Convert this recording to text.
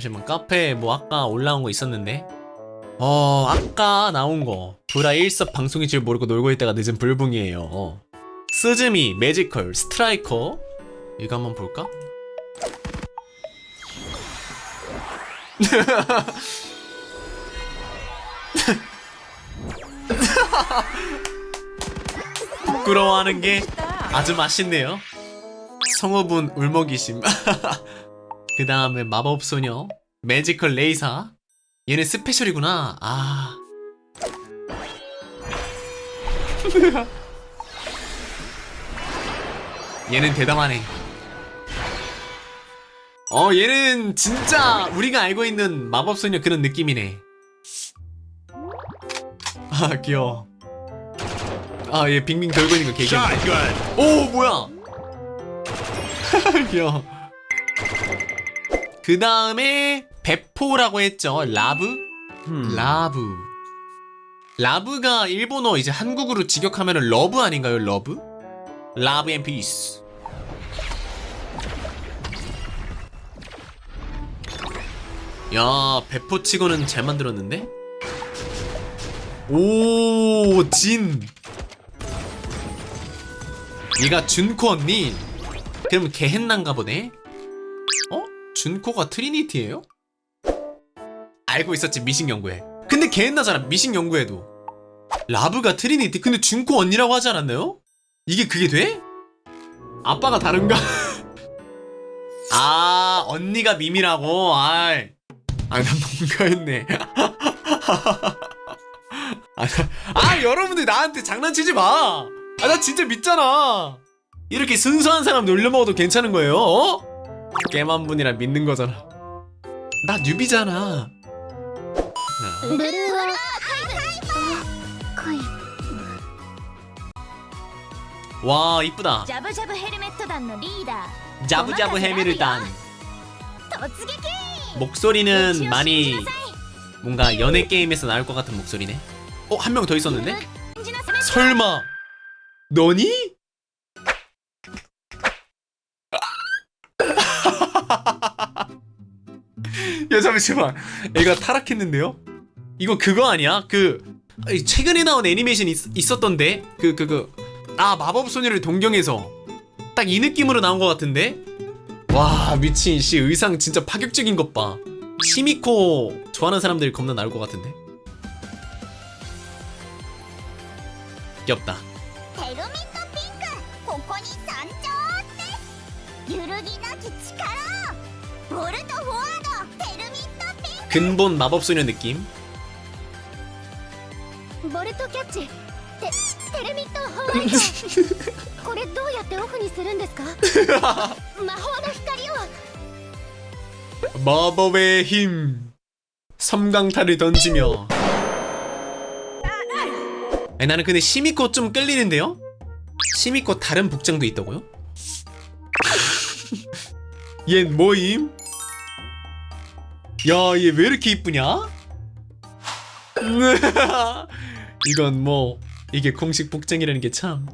잠시만 카페에 뭐 아까 올라온 거 있었는데 어 아까 나온 거 브라 1섭 방송인 줄 모르고 놀고 있다가 늦은 불붕이에요 어. 스즈미 매지컬 스트라이커 이거 한번 볼까? 부끄러워하는 게 아주 맛있네요. 성우분 울먹이심. 그 다음에 마법소녀 매지컬 레이사. 얘는 스페셜이구나. 아. 얘는 대담하네. 어, 얘는 진짜 우리가 알고 있는 마법소녀 그런 느낌이네. 아, 귀여워. 아, 얘 빙빙 돌고 있는 거 개 귀여워. Shotgun. 오 뭐야 귀여워 그 다음에 배포라고 했죠. 라브? 라브. 라브가 일본어 이제 한국으로 직역하면 러브 아닌가요? 러브? 라브 앤 피스. 야 배포 치고는 잘 만들었는데? 오 진. 얘가 준코 언니? 그럼 걔 했난가 보네? 어? 준코가 트리니티예요? 알고 있었지 미식 연구회 근데 걔 했나잖아 미식 연구회도 라브가 트리니티 근데 준코 언니라고 하지 않았나요? 이게 그게 돼? 아빠가 다른가? 아 언니가 미미라고 아이 아난 뭔가 했네 아, 나- 아 여러분들 나한테 장난치지 마. 아 나 진짜 믿잖아. 이렇게 순수한 사람 놀려먹어도 괜찮은 거예요? 어? 깨만 분이라 믿는 거잖아. 나 뉴비잖아. 아, 무르와 와 이쁘다 ジャブジャブヘルメット団のリーダー 자부자부 해밀단. 突撃 목소리는 많이 뭔가 연애 게임에서 나올 것 같은 목소리네. 어? 한 명 더 있었는데? 설마. 너니? 야 잠시만 애가 타락했는데요? 이거 그거 아니야? 그 최근에 나온 애니메이션 있, 있었던데? 그 그 그 아 마법 소녀를 동경해서 딱 이 느낌으로 나온 것 같은데? 와 미친 씨 의상 진짜 파격적인 것봐. 시미코 좋아하는 사람들 겁나 나올 것 같은데? 귀엽다 テルミットピンクここに山頂です揺るぎなき力ボルトフォワードテルミットピン 근본 마법소녀 느낌 クボルトキャッチテテルミットホワイトこれどうやってオフにするんですか魔法の光を 마법의 힘 섬광탄을 던지며 아니, 나는 근데 시미코 좀 끌리는데요? 시미코 다른 복장도 있다고요? 얜 뭐임? 야 얘 왜 이렇게 이쁘냐? 이건 뭐 이게 공식 복장이라는 게 참